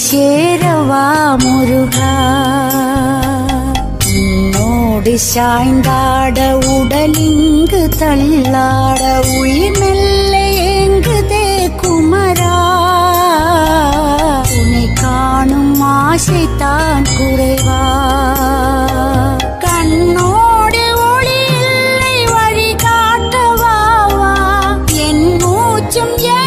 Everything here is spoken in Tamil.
சேரவா முருகா? உன்னோடு சாய்ந்தாட உடலிங்கு தள்ளாட உயிர் மெல்ல ஏங்குதே குமரா? உனை காணும் ஆசை தான் குறைவா? Yeah.